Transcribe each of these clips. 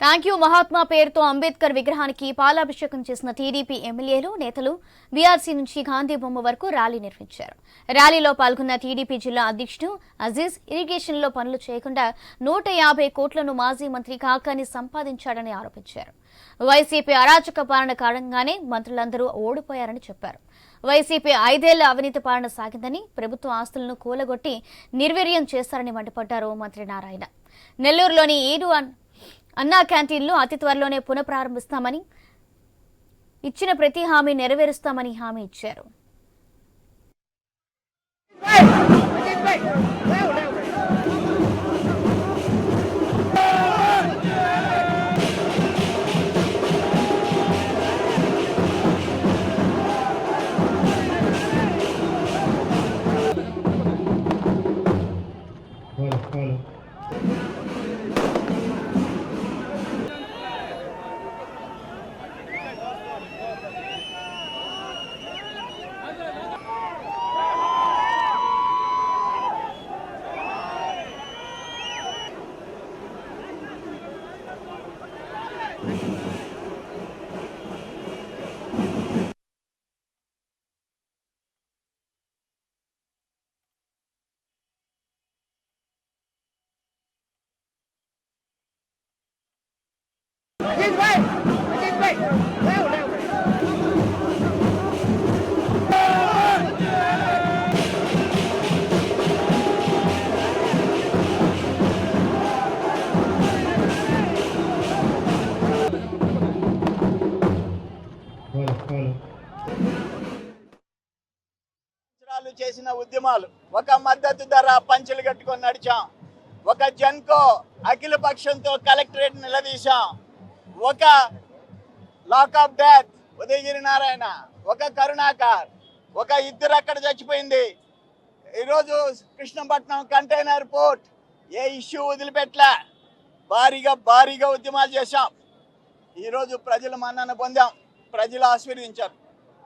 Thank you Mahatma పేరుతో అంబేద్కర్ విగ్రహానికి పాలాభిషేకం చేసిన టీడీపీ ఎమ్మెల్యేలు నేతలు బీఆర్సీ నుంచి గాంధీ బొమ్మ వరకు ర్యాలీ నిర్వహించారు. ర్యాలీలో పాల్గొన్న టీడీపీ జిల్లా అధ్యక్షుడు అజీజ్ ఇరిగేషన్లో పనులు చేయకుండా నూట యాభై కోట్లను మాజీ మంత్రి కాకాని సంపాదించాడని ఆరోపించారు. వైసీపీ అరాచక పాలన కారణంగానే మంత్రులందరూ ఓడిపోయారని చెప్పారు. వైసీపీ ఐదేళ్ళ అవినీతి పాలన సాగిందని ప్రభుత్వ ఆస్తులను కూలగొట్టి నిర్వీర్యం చేస్తారని మండిపడ్డారు మంత్రి నారాయణ. నెల్లూరులోని ఏడు అన్నా క్యాంటీన్లు అతి త్వరలోనే పునఃప్రారంభిస్తామని ఇచ్చిన ప్రతి హామీ నెరవేరుస్తామని హామీ ఇచ్చారు. Get away! Get away! చేసిన ఉద్యమాలు. ఒక మద్దతు ధర పంచులు కట్టుకొని నడిచాం. ఒక జన్కో అఖిల పక్షంతో కలెక్టరేట్ నిలదీశాం. ఒక lock of death Udayagiri Narayana ఒక కరుణాకర్ ఒక ఇద్దరు అక్కడ చచ్చిపోయింది. ఈరోజు కృష్ణపట్నం కంటైనర్ పోర్ట్ ఏ ఇష్యూ వదిలిపెట్టలే. భారీగా భారీగా ఉద్యమాలు చేశాం. ఈరోజు ప్రజలు మన్నన పొందాం. ప్రజలు ఆశీర్వదించారు.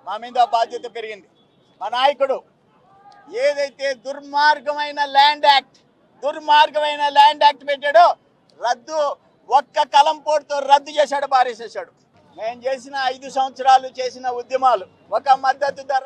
మా మీద బాధ్యత పెరిగింది. మా నాయకుడు ఏదైతే దుర్మార్గమైన ల్యాండ్ యాక్ట్ దుర్మార్గమైన ల్యాండ్ యాక్ట్ పెట్టాడో రద్దు ఒక్క కలంపోటుతో రద్దు చేశాడు పారేసేసాడు నేను చేసిన ఐదు సంవత్సరాలు చేసిన ఉద్యమాలు ఒక మద్దతు ధర